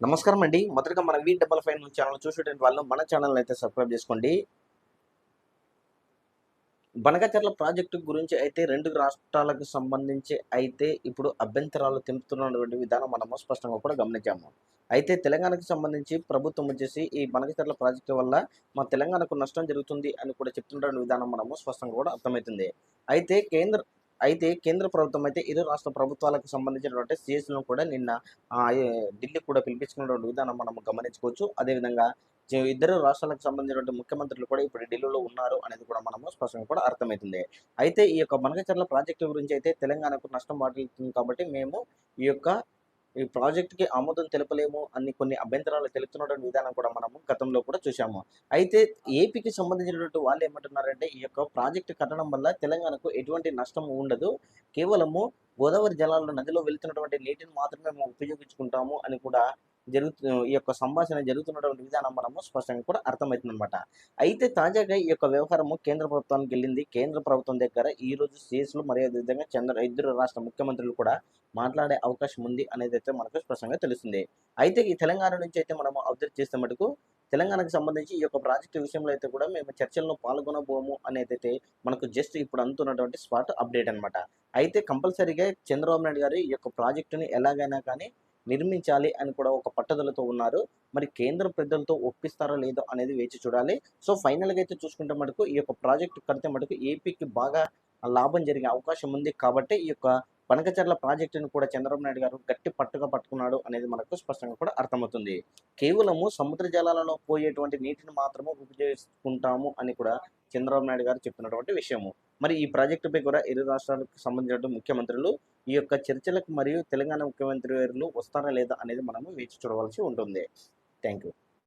నమస్కారం అండి. మొదటగా మన వీ డబల్ ఫైవ్ ఛానల్ చూసేటువంటి వాళ్ళు మన ఛానల్ అయితే సబ్స్క్రైబ్ చేసుకోండి. బనకచర్ల ప్రాజెక్టు గురించి అయితే రెండు రాష్ట్రాలకు సంబంధించి అయితే ఇప్పుడు అభ్యంతరాలు తెంపుతున్నటువంటి విధానం మనము స్పష్టంగా కూడా గమనించాము. అయితే తెలంగాణకు సంబంధించి ప్రభుత్వం వచ్చేసి ఈ బనకచర్ల ప్రాజెక్టు వల్ల మా తెలంగాణకు నష్టం జరుగుతుంది అని కూడా చెప్తున్న విధానం మనము స్పష్టంగా కూడా అర్థమవుతుంది. అయితే కేంద్ర అయితే కేంద్ర ప్రభుత్వం అయితే ఇరు రాష్ట్ర ప్రభుత్వాలకు సంబంధించినటువంటి సిఎస్లను కూడా నిన్న ఢిల్లీ కూడా పిలిపించుకున్నటువంటి విధానం మనం గమనించుకోవచ్చు. అదేవిధంగా ఇద్దరు రాష్ట్రాలకు సంబంధించినటువంటి ముఖ్యమంత్రులు కూడా ఇప్పుడు ఢిల్లీలో ఉన్నారు అనేది కూడా మనము స్పష్టంగా కూడా అర్థమవుతుంది. అయితే ఈ యొక్క మనకచర్ల ప్రాజెక్టు గురించి అయితే తెలంగాణకు నష్టం వాటిల్తుంది కాబట్టి మేము ఈ యొక్క ఈ ప్రాజెక్టుకి ఆమోదం తెలపలేము అని కొన్ని అభ్యంతరాలు తెలుపుతున్నటువంటి విధానం కూడా మనము గతంలో కూడా చూసాము అయితే ఏపీకి సంబంధించినటువంటి వాళ్ళు ఏమంటున్నారంటే ఈ యొక్క ప్రాజెక్టు కట్టడం వల్ల తెలంగాణకు ఎటువంటి నష్టం ఉండదు. కేవలము గోదావరి జలాల్లో నదిలో వెళ్తున్నటువంటి నీటిని మాత్రమే మేము ఉపయోగించుకుంటాము అని కూడా జరుగుతు ఈ యొక్క సంభాషణ జరుగుతున్నటువంటి విధానం మనము స్పష్టంగా కూడా అర్థమవుతుంది అనమాట అయితే తాజాగా ఈ యొక్క వ్యవహారము కేంద్ర ప్రభుత్వానికి వెళ్ళింది. కేంద్ర ప్రభుత్వం దగ్గర ఈ రోజు సీఎస్లు మరియు అదేవిధంగా చంద్ర ఇద్దరు రాష్ట్ర ముఖ్యమంత్రులు కూడా మాట్లాడే అవకాశం ఉంది అనేది అయితే మనకు స్పష్టంగా తెలుస్తుంది. అయితే ఈ తెలంగాణ నుంచి అయితే మనము అబ్జర్వ్ చేస్తే మటుకు తెలంగాణకు సంబంధించి ఈ యొక్క ప్రాజెక్టు విషయంలో అయితే కూడా మేము చర్చల్లో పాల్గొనబోము అనేది అయితే మనకు జస్ట్ ఇప్పుడు అందుతున్నటువంటి స్పాట్ అప్డేట్ అనమాట అయితే కంపల్సరీగా చంద్రబాబు నాయుడు గారు ఈ యొక్క ప్రాజెక్టుని ఎలాగైనా కానీ నిర్మించాలి అని కూడా ఒక పట్టుదలతో ఉన్నారు. మరి కేంద్ర పెద్దలతో ఒప్పిస్తారో లేదో అనేది వేచి చూడాలి. సో ఫైనల్గా అయితే చూసుకుంటే మటుకు ఈ యొక్క ప్రాజెక్టు కడితే మటుకు ఏపీకి బాగా లాభం జరిగే అవకాశం ఉంది. కాబట్టి ఈ యొక్క పనకచర్ల ప్రాజెక్టును కూడా చంద్రబాబు నాయుడు గారు గట్టి పట్టుగా పట్టుకున్నాడు అనేది మనకు స్పష్టంగా కూడా అర్థమవుతుంది. కేవలము సముద్ర జలాలలో పోయేటువంటి నీటిని మాత్రమే ఉపయోగించుకుంటాము అని కూడా చంద్రబాబు నాయుడు గారు చెప్పినటువంటి విషయము. మరి ఈ ప్రాజెక్టుపై కూడా ఇరు రాష్ట్రాలకు సంబంధించిన ముఖ్యమంత్రులు ఈ యొక్క చర్చలకు మరియు తెలంగాణ ముఖ్యమంత్రి వారు వస్తారా లేదా అనేది మనము వేచి చూడవలసి ఉంటుంది. Thank you